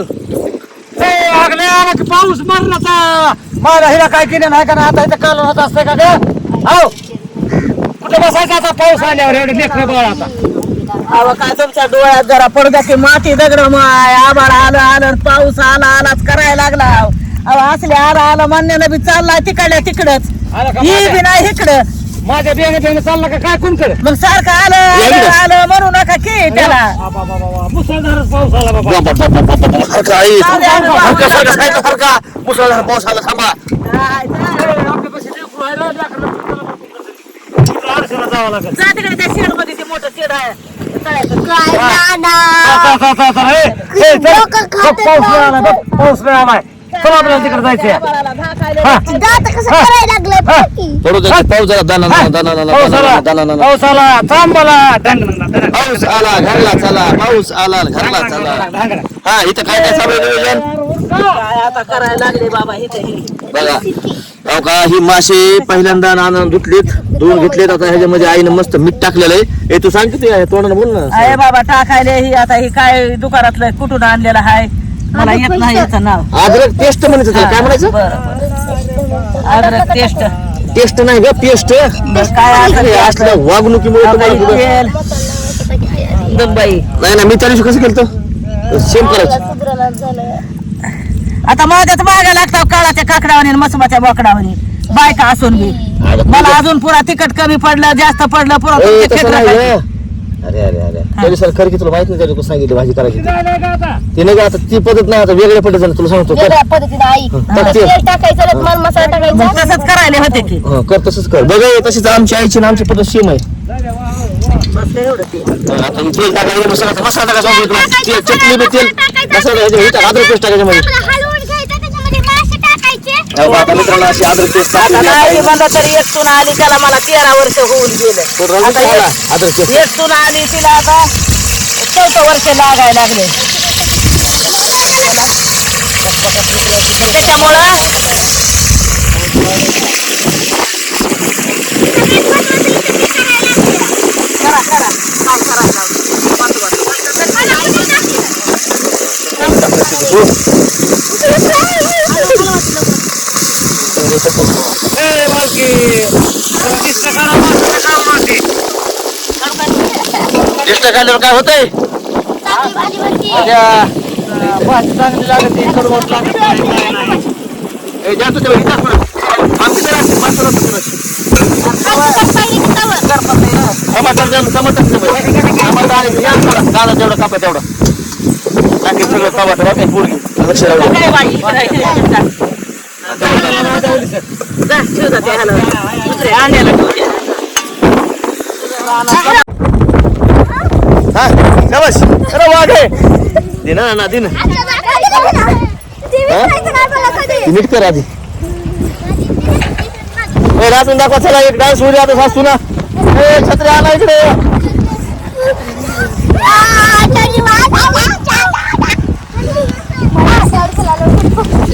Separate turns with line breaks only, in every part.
लागले आला की पाऊस मरणाचा माझा हिला काय केलं नाही का आता इथं काल होत असते का हो. कुठे बसायचं आता पाऊस आल्यावर? एवढे लेकरं बाळ आता.
अहो काय तुमच्या डोळ्यात जरा पडू द्या की माती दगड माय. आबाळ आलं आलं पाऊस आला आलाच करायला लागला. अहो असले आला आलं म्हणण्यानं बी चाललाय तिकडल्या तिकडच. ही? बी नाही इकडं.
माझ्या बेग बेग चालला का? काय कोण करे
मग सारखं आलं आलं आलं म्हणू नका की त्याला.
मुसळधारच पाऊस आला बाबा.
फरका आई. फरका फरका साईडला फरका मुसळधार पाऊस आला थांबा.
तिकडं आरशाला जावं लागेल.
जा तिकडे त्या शेडमध्ये ते मोठं शेड आहे.
पाऊस नाही आलाय. चल आपल्याला तिकडे जायचंय. हा.
दात कसं करायला लागलं
हा.
की.
पडू दे पाऊस झाला दाना
हा.
दाना दाना
पाऊस आला.
दाना दाना.
पाऊस आला.
पाऊस घरला चला. पाऊस आला घरला चला. हा इथं काय काय चालू आहे नियोजन?
काय आता करायला लागले बाबा इथे हे.
बघा. हो का ही मासे पहिल्यांदा नाना धुतलीत धुवून घेतलेत. आता ह्याच्यामध्ये आईनं मस्त मीठ टाकलेलं आहे. ए तू सांग किती आहे तोंडानं बोल ना.
आहे बाबा टाकायले ही. आता ही काय दुकानातलं कुठून आणलेलं आहे? मला येत नाही याचं नाव.
अद्रक टेस्ट म्हणायचं त्याला, काय म्हणायचं?
बरं. अद्रक टेस्ट.
टेस्ट नाही ग पेस्ट.
काय
असल्या वागणुकीमुळे तुम्हाला कुठं-
तेल. दुबई
नाही ना मी त्या दिवशी कसं केलं सेम करायचं.
सुधरायला झालं
आता माझ्याच मागा लागतात काळाच्या काकडावानी आणि मसमाच्या बोकडावानी. बायका असून बी. मला अजून पुरा तिखट कमी पडलं जास्त पडलं पुरा
ए,
तुमचे
तसं
खेकडं
नाही
खायचे.
ग. अरे अरे अरे. खरं की तुला माहीत नाही त्या दिवशी सांगितलं भाजी करायची? ती. नाही का आता ती पद्धत नाही आता वेगळ्या पद्धतीने तुला सांगतो कर.
वेगळ्या पद्धतीने आई.
टाक ते.
तेल टाकायचं मग मसाला टाकायचा?
मग तसंच करायला होते की
हं, कर तसंच कर. बघा हे तशीच आमची आईची आणि आमची पद्धत सेम आहे.
बस एवढं ते.
हं, आता हे तेल टाकायचं मसाला मसाला टाकायचा तुला. तेल चटणी बी तेल. मसाला टाकायचं हे टाक, अद्रक पेस्ट टाकायचं मध्ये
आपलं हलवून घ्यायचं त्याच्यामध्ये मासे टाकायचे
अहो, आता मित्रांनो अशी अद्रक पेस्ट
आता
टाकली
नाही
आहे.
म्हणलं तरी एकटून आली त्याला मला तेरा वर्ष होऊन गेलं.
तो रंग
आता
चांगला,
एक-
अद्रक पेस्ट
एकटून आली तिला आता चौथं वर्ष लागायला लागले. त्याच्यामुळं करा करा. काम करायला
ए, बालकी. जरा दिसलं का ना, माणसाला काम मारते.
टेस्ट खाल्ल्यावर काय होतंय
चांगली भाजी
चांगली लागते कडवट लागत नाही, काय नाही.
ए, जास्त तेवढं इथं थोडं. आमची तर असते, माणसाला असते थोडं. टमाटर द्या, टमाटर द्या बाई. टमाटर आणि या थोडा. कांदा तेवढा कापा तेवढा टाकी सगळं टमाटर वाटाय पोळगी लक्ष राहू द्या.
काय ठेव
ना दिन ती नीट कर आधी नाचून दाखवा चला एक डान्स होऊ आता सासू ना छत्री आला इकडे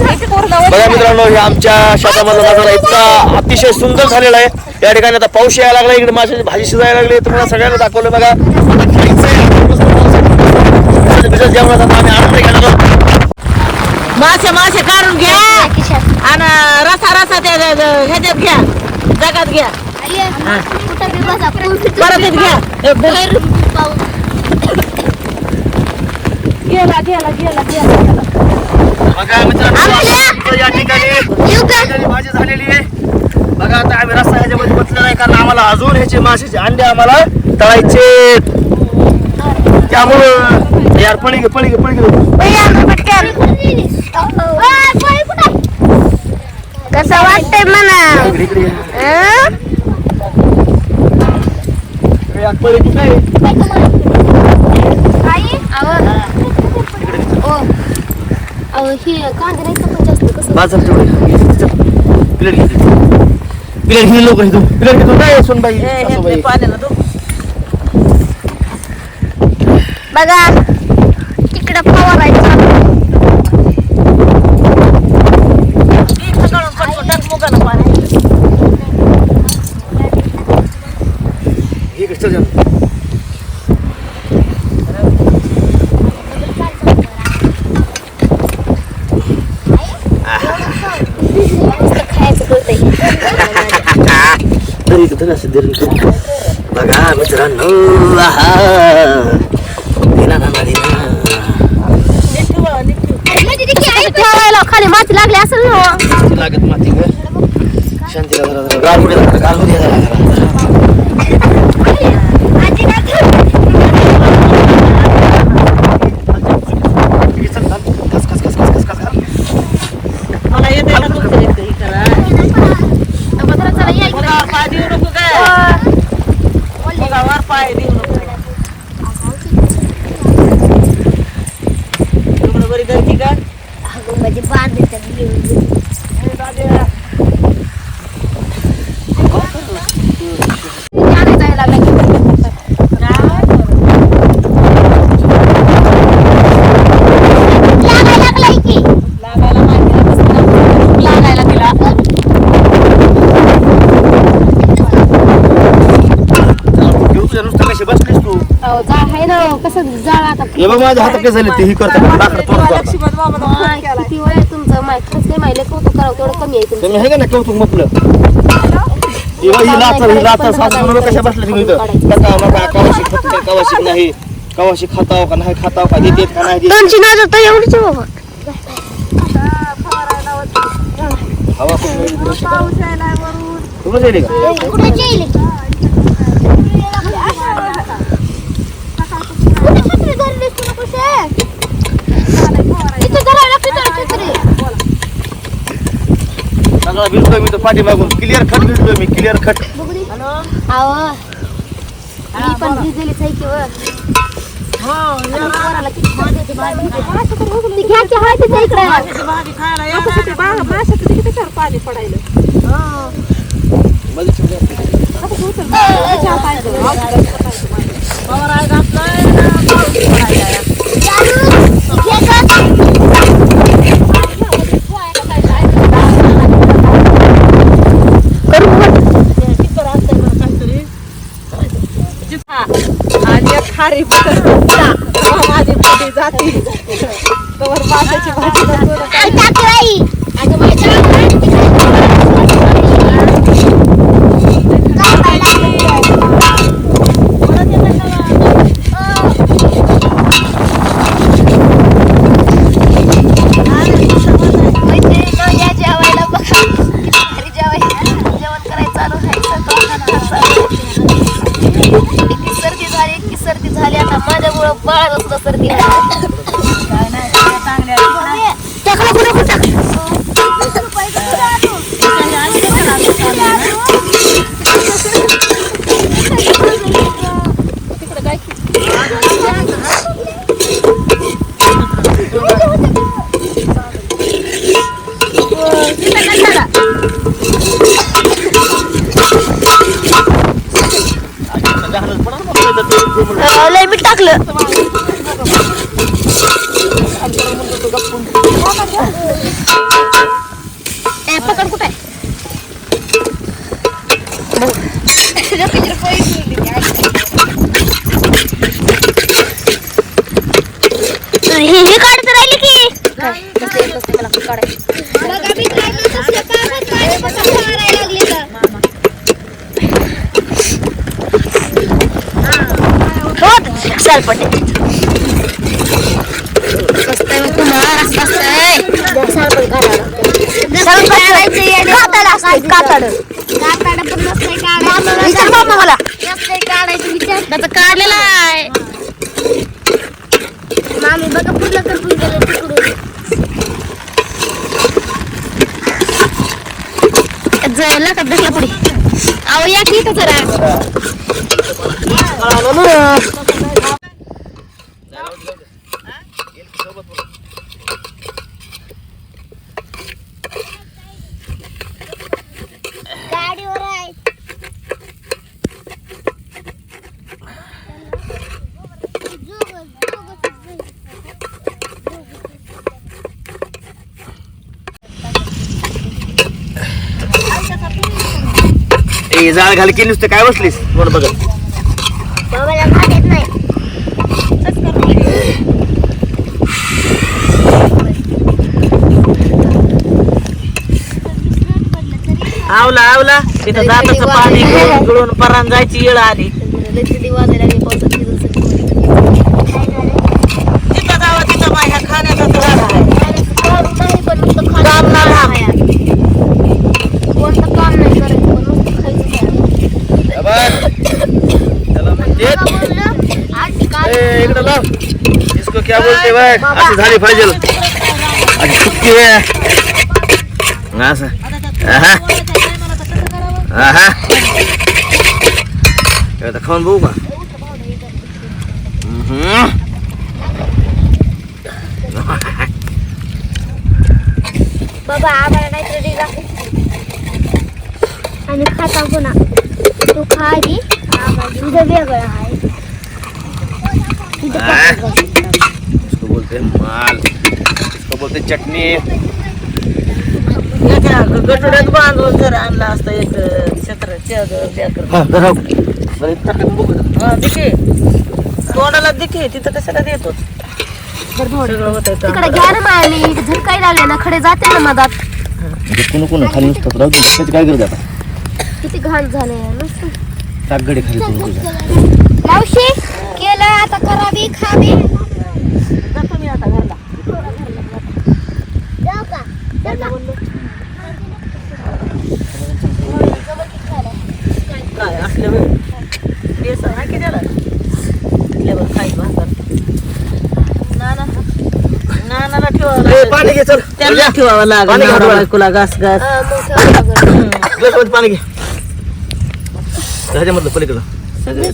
बघा मित्रांनो हे आमच्या शेतामधला नजारा इतका अतिशय सुंदर झालेला आहे. या ठिकाणी आता पाऊस यायला लागला इकडे माशाची भाजी शिजायला लागली तुम्हाला सगळ्यांना दाखवलं बघा. जेवणाचा आम्ही आनंद घेणार.
मासे मासे काढून घ्या. आणि रसा रसा त्या ह्याच्यात घ्या. जगात घ्या. परत घ्या. गेला गेला गेला गेला.
बघा मित्रांनो या ठिकाणी भाजी झालेली आहे. बघा आता आम्ही रस्ता ह्याच्यामध्ये बसलेला आहे कारण आम्हाला अजून ह्याचे माशाचे अंडे आम्हाला तळायचे त्यामुळं यार पळी घे पळी घे पळी घे
कसं वाटतंय म्हणा?
पळी काय
आई अहो ओ. अहो हे कांदे नाही का पण जास्त कसं
बाजार तेवढे प्लेट घे प्लेट घे लवकर इथून प्लेट घेतो. काय सोनबाई.
बघा तिकडं फवारायचं
इथं काढून पटपट मुगाला पाणी.
हे कसं जाऊ? इकडं असं धरून ठेव. बघा मित्रांनो आहा. दिना ना ना दिना.
ठेवायला खाली माती लागली असेल ना
शांती लागत माती ग शांतीला जरा जरा गाल उड्या जरा, गाल उड्या जरा, जरा. चल, चल. खस, खस, खस, खस, खस, खस, खस.
मला येते ना तुमचं इथं हे करा.
चला चला या इकडे.
बघा, पाय देऊ नको काय बघा, वर पाय देऊ नको तुकडं बरी धरती का
अगं माझी बांधते त्यात घेऊन. आणायचं आहे लागलं. लागायला लागलाय की.
लागायला माहिती नाही कसं लागायला तिला
घेऊ तुझ्या नुसतं कशी बसलीस तू
अहो, जाळ आहे ना कसं जाळ आता
हे बघ माझ्या हातात काय झाले ते ही करतात
आहे खरंच नाही कौतुक करावं तेवढं कमी आहे तुमचं.
तुम्ही हे का ना कौतुक म्हटलं? बघ, लाचा लाचा सासू म्हणून कशा बसल्या तुम्ही इथं? कथा मका कवाशी खात कवाशी नाही कवाशी खाताव का नाही खाताव का देतेत का नाही देत?
दोनशे नजर तर एवढीच आहे बाबा.
हवा
पाऊस यायलाय वरून.
तुम्हाला येईल का
कुठे जाईल कुठे छत्री धरलीस तुला कुठे तिथं धरावं लागतं त्याला छत्री.
सगळा भिजलोय मी तर पाठीमागून. क्लिअर खट भिजलोय मी क्लिअर खट
अहो मी पण भिजलेलीच आहे की वर. आणि पोराला किती भाजी होती, भाजी होती. ती घ्या की हाय तिच्या इकडे.
माशाची भाजी खायला येणार आहे. बा- माशाचं किती त्याच्यावर पाणी पडायलं
मध्ये ठेवलं.
पवार आहे घातलाय ना, पाऊस पडायला.
जालू, घे गं.
चित्तर असतंय बरं काहीतरी. चित्ता. आणि एक खारी तेव्हा माझी पोटी जाती तोवर माशाची भाजी
Yeah. हे हे काढत राहिली की? चल पटे। काढलेलं अहो या की इथं जरा गाडीवर आहे
ए जाळ घाल की नुसतं काय बसलीस? बोल बघ
बाबाला भात येत नाही.
आवला आवला. तिथं दाताचं पाणी गळून गळून परान जायची येळ आली.
लय थंडी वाजायला लागली पावसात भिजून सगळी.
तिथं जावं तिथं माझ्या खाण्याचा तर आहे.
काम नाही पण नुसतं
काम नाही राहत.
खायचं. कोणतं काम नाही करायचं पण नुसतं खायचं खायचं.
त्याला म्हणते
बघा बोललं, आजी काय
ए, इकडं इसको क्या बोलते अशी झाली पाहिजे अशी आहे. असं. हे आता खाऊन बघू का.
बाबा आम्हाला नाहीतर आणि खाता पुन्हा तू खा आधी. वेगळं आहे.
बोलते माल. इसको बोलते चटणी
गटुड्यात बांधून जर आणला असता एक छत्र
जरा जरा इथं टाकून बघू का?
दिखे तोंडाला दिखे तिथं कशाला देतो.
तिकडे घ्या ना मायाने झटकाय लागले ना खडे जाते ना मधात.
म्हणजे कोण कोण खाली नुसतं राहू दे. त्याची काय गरज आता?
किती घाण झाले
खाली
केलं आता करावी खावी
जातो मी आता घरला काय असल्या वेळ बेसन आहे की त्याला आपल्यावर खाई भाकर नानाला ठेवावं
पाणी घे
त्यांना ठेवावं लागेल बायकोला घास घास
पाणी घे ह्याच्यामधलं पलीकडं
सगळे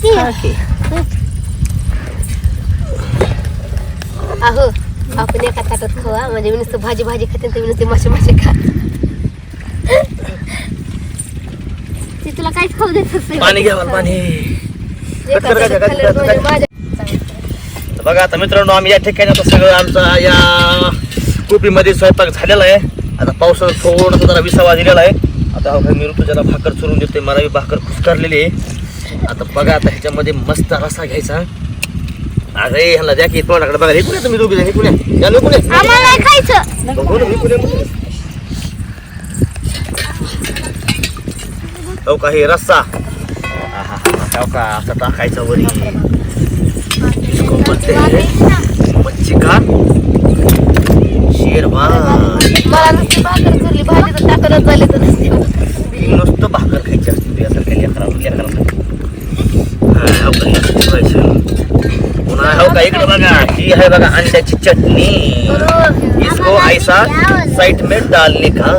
अहो आपण एका ताटात खावा म्हणजे मी नुसतं भाजी भाजी खाते तुम्ही नुसते मासे मासे खा ते तुला काहीच खाऊ देत नसेल.
पाणी घ्या मला पाणी
एका
कट कर,
ताटात
कट कर,
खाल्लं
कट। कर.
माझ्या
तर बघा आता मित्रांनो आम्ही या ठिकाणी आता सगळं आमचा या कुपीमध्ये स्वयंपाक झालेला आहे. आता पावसानं थोडंसं जरा विसावा दिलेला आहे. आता हा मी ऋतुजाला भाकर चुरून देते मला बी भाकर खुसकारलेली आहे. आता बघा आता ह्याच्यामध्ये मस्त रसा घ्यायचा. अरे ह्याला द्या की तोंडाकडे बघा. हे तुम्ही दोघे हे कुठे या लोक
आम्हाला खायचं.
हो का हे रस्सा? हो का असा टाकायचा वरी. हैं मच्छी का शेरवा
मला नुसती भाकर भाजी तर झाले तर नसते.
नुसतं भाकर खायची असते तुझ्यासारख्या लेकराला लेकराला हा, हो का, हे ठेवायचं. बघा इकडे बघा ही आहे बघा अंड्याची चटणी. इसको ऐसा साइड में डालने का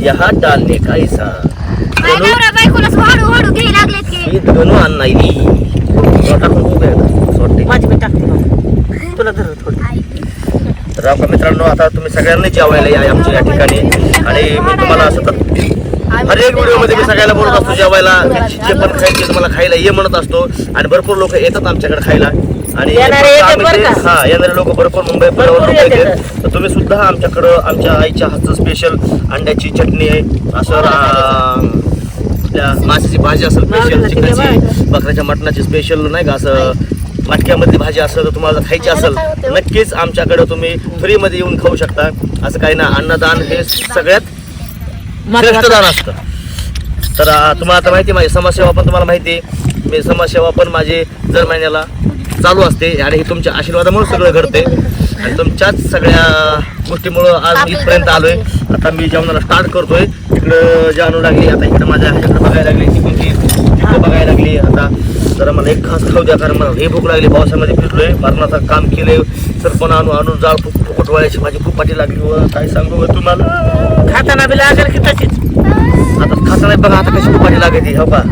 यहाँ डालने का ऐसा. दोनों
बायकोलाच वाढू वाढू
ही. दोनों अन्नाईनी टाकून बघू का सोडते
माझी मी टाकते तुला धर थोडी
तर आपण मित्रांनो आता तुम्ही सगळ्यांनी जेवायला या आमच्या या ठिकाणी. आणि मी तुम्हाला असं हर एक व्हिडिओमध्ये मी सगळ्याला बोलत असतो जेवायला. जे पण खायचे तुम्हाला खायला ये म्हणत असतो. आणि भरपूर लोक येतात आमच्याकडे खायला. आणि? हा येणारे लोक भरपूर मुंबई
येतात.
तर तुम्ही सुद्धा आमच्याकडं आमच्या आईच्या हातचं स्पेशल अंड्याची चटणी आहे. असं रा- आपल्या माशाची भाजी असेल स्पेशल चिकनची. बकऱ्याच्या मटणाची स्पेशल नाही का? असं मटक्यामधली भाजी असेल तर तुम्हाला खायची असेल नक्कीच आमच्याकडे तुम्ही फ्रीमध्ये येऊन खाऊ शकता. असं काही ना अन्नदान हे सगळ्यात श्रेष्ठ दान असतं. तर तुम्हाला आता माहिती आहे माझी समाजसेवा पण तुम्हाला माहिती आहे. मी समाजसेवा पण माझी दर महिन्याला चालू असते आणि हे तुमच्या आशीर्वादामुळे सगळं घडते आणि तुमच्याच सगळ्या गोष्टीमुळं आज मी इथपर्यंत आलोय. आता मी जेवणाला स्टार्ट करतोय. इकडं जानू लागली आता इकडं माझ्या ह्याच्याकडे बघायला लागली ती तिकडं बघायला लागली. आता जरा मला एक खास खाऊ द्या कारण मला हे भूक लागली पावसामध्ये फिरलोय मरणाचं काम केलंय. सरपण आणून आणून जाळ फुक फुकट वळायची माझी खूप पाठी लागली व काय सांगू व तुम्हाला?
खाताना बी लागेल की तशीच.
आता खात नाही बघा आता कशी उपाधी लागते हो का?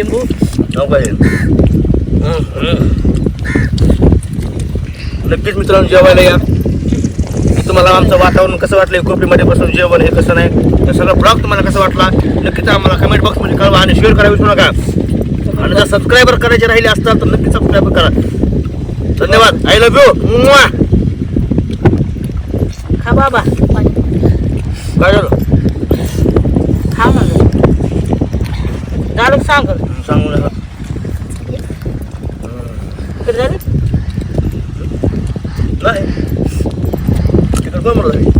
लिंबू
नक्कीच मित्रांनो जेवायला या तुम्हाला आमचं वातावरण कसं वाटलं कोपरीमध्ये बसून जेवण हे कसं नाही तर सगळं ब्लॉग तुम्हाला कसं वाटला नक्कीच आम्हाला कमेंट बॉक्समध्ये कळवा आणि शेअर करावी विसरू नका आणि जर सबस्क्रायबर करायचे राहिले असतात तर नक्कीच सबस्क्राईबर करा धन्यवाद आय लव्ह यू
खा बाबा
काय झालं
खा म्हणून
सांग नका
इकडे झाली?
नाही तिकडे कोण म्हणत आहे